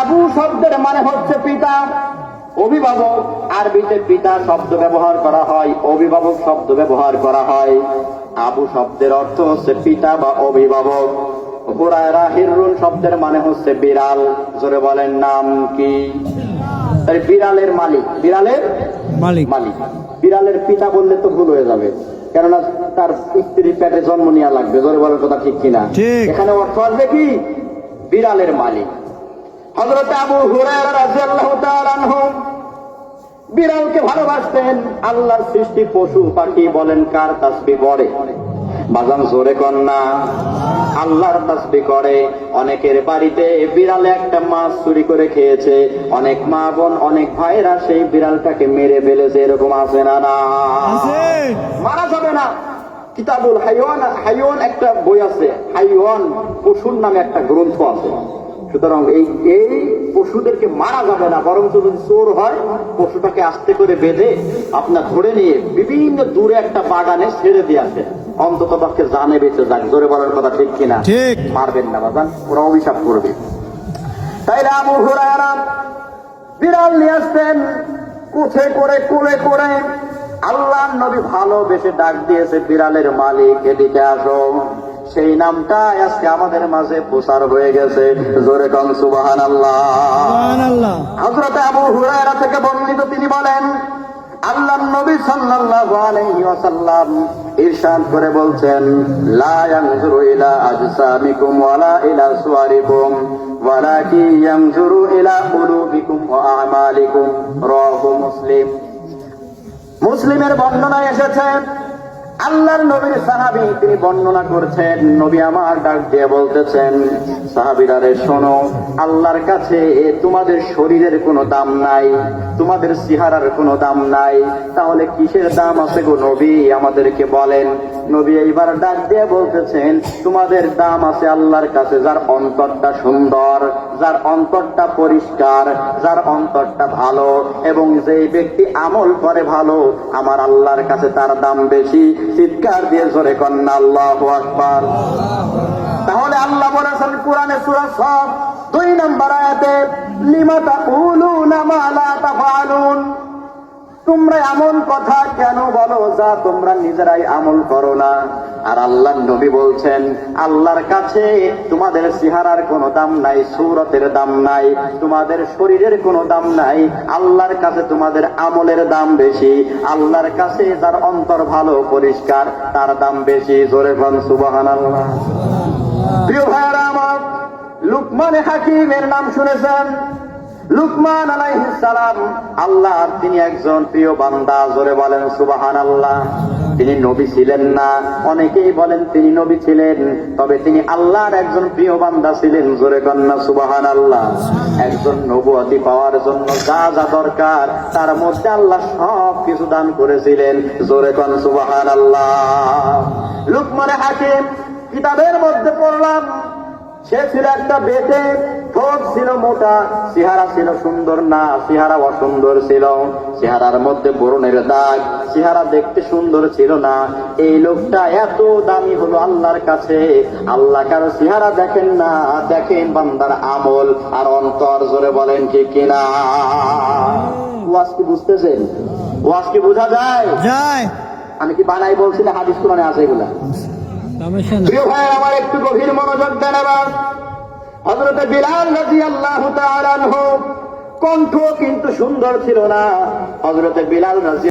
আবু শব্দের মানে হচ্ছে পিতা অভিভাবক। আরবিতে পিতা শব্দ ব্যবহার করা হয় অভিভাবক শব্দ ব্যবহার করা হয়। আবু শব্দের অর্থ হচ্ছে পিতা বা অভিভাবক। হুরায়রা শব্দের মানে হচ্ছে বিড়াল। জোরে বলেন নাম কি? বিড়ালের মালিক বিড়ালের মালিক। মালিক। বিড়ালের পিতা বললে তো ভুল হয়ে যাবে কেননা তার স্ত্রীর পেটে জন্ম নেওয়া লাগবে। জোরে বলার কথা ঠিক কিনা। এখানে অর্থ আসবে কি? বিড়ালের মালিক। হজরত আবু বিড়ালকে ভালোবাসতেন। আল্লাহর সৃষ্টি পশু পাখি বলেন কার তাসবি পড়ে? বাজান জোরে কন্যা আল্লাহর তাসবি করে। অনেকের বাড়িতে বিড়ালে একটা মাছ চুরি করে খেয়েছে। অনেক মা বোন অনেক ভাইরা সেই বিড়ালটাকে মেরে ফেলেছে এরকম আছে না না? মারা যাবে না। কিতাবুল হাইওয়ান হাইওয়ান একটা বই আছে। হাইওয়ান পশুর নামে একটা গ্রন্থ আছে। সুতরাং এই এই পশুদেরকে মারা যাবে না বরং যদি চোর হয় পশুটাকে আস্তে করে বেঁধে আপনার ধরে নিয়ে বিভিন্ন দূরে একটা বাগানে ছেড়ে দিয়ে আসে অন্তত পক্ষে জানে বেঁচে যাক জোরে বলার কথা ঠিক কিনা? ঠিক। মারবেন না বাজান ওরা অভিশাপ করবে। তাইলে আবু হুরায়রা বিড়াল নিয়ে আসতেন কুঠে করে কুলে করে। আল্লাহ নবী ভালোবেসে ডাক দিয়েছে বিড়ালের মালিক এদিকে আসো। সেই নামটা আজকে আমাদের মাঝে প্রচার হয়ে গেছে। জোরে কন সুবাহান আল্লাহ হযরত আবু হুরায়রা থেকে বর্ণিত তিনি বলেন আল্লাহ নবী সাল্লাল্লাহু আলাইহি ওয়াসাল্লাম ইরশাদ করে বলছেন লা ইয়ানজুরু ইলা আজসামিকুম ওয়ালা ইলা ওয়ালাকিন ইয়ানজুরু ইলা কুলুবিকুম ওয়া আমালিকুম। রাহু মুসলিম। মুসলিমের বর্ণনায় এসেছে আল্লাহর নবীর সাহাবি তিনি বর্ণনা করছেন, নবী আমার ডাক দিয়ে বলতেছেন সাহাবিরারে শোনো, আল্লাহর কাছে এ তোমাদের শরীরের কোনো দাম নাই, তোমাদের সিহারার কোনো দাম নাই, তাহলে কিসের দাম আছে গো নবী? আমাদেরকে বলেন। নবী এইবার ডাক দিয়ে বলতেছেন, তোমাদের দাম আছে আল্লাহর কাছে যার অন্তরটা সুন্দর, যার অন্তরটা পরিষ্কার, যার অন্তরটা ভালো, এবং যেই ব্যক্তি আমল করে ভালো, আমার আল্লাহর কাছে তার দাম বেশি। চিৎকার দিয়ে জোরে কন্যা, আল্লাহ আকবার। তাহলে আল্লাহ বলেছেন, কোরআনে সুরা সব দুই নম্বর আয়াতে, লিমা তাকুলুনা মা লা তাফআলুন তোমরা এমন কথা কেন বলো যা তোমরা নিজেরাই আমল করো না? আর আল্লাহ নবী বলছেন, আল্লাহর কাছে তোমাদের সিহারার কোনো দাম নাই, সুরতের দাম নাই, তোমাদের শরীরের কোনো দাম নাই, আল্লাহর কাছে তোমাদের আমলের দাম বেশি, আল্লাহর কাছে যার অন্তর ভালো, পরিষ্কার, তার দাম বেশি, জোরে কন সুবাহান আল্লাহ প্রিয় আমার, লুকমানে হাকিমের নাম শুনেছেন? লুকমান আলাইহিস সালাম আল্লাহ তিনি একজন প্রিয় বান্দা, জোরে বলেন সুবাহান আল্লাহ তিনি নবী ছিলেন না, অনেকেই বলেন তিনি নবী ছিলেন, তবে তিনি আল্লাহর একজন প্রিয় বান্দা ছিলেন, জোরে কন্যা সুবাহান আল্লাহ একজন নবুয়াতি পাওয়ার জন্য যা যা দরকার, তার মধ্যে আল্লাহ সব কিছু দান করেছিলেন, জোরে কন সুবাহান আল্লাহ লুকমানে হাকিম, কিতাবের মধ্যে পড়লাম সে ছিল একটা বেটে ঠোঁট ছিল মোটা চেহারা ছিল সুন্দর না চেহারা অসুন্দর ছিল। চেহারার মধ্যে বরণের দাগ চেহারা দেখতে সুন্দর ছিল না। এই লোকটা এত দামি হলো আল্লাহর কাছে। আল্লাহ কারও চেহারা দেখেন না দেখেন বান্দার আমল। আর অন্তর জোরে বলেন ঠিক কিনা? ওয়াজ কি বুঝতেছেন? ওয়াজ কি বোঝা যায়? আমি কি বানাই বলছি না হাদিস কোরআনে আছে এগুলা? আমার একটু গভীর মনোযোগ দেন আবার হজরতে বিলাল রাজি আল্লাহ কণ্ঠ কিন্তু সুন্দর ছিল না। হজরতে বিলাল রাজি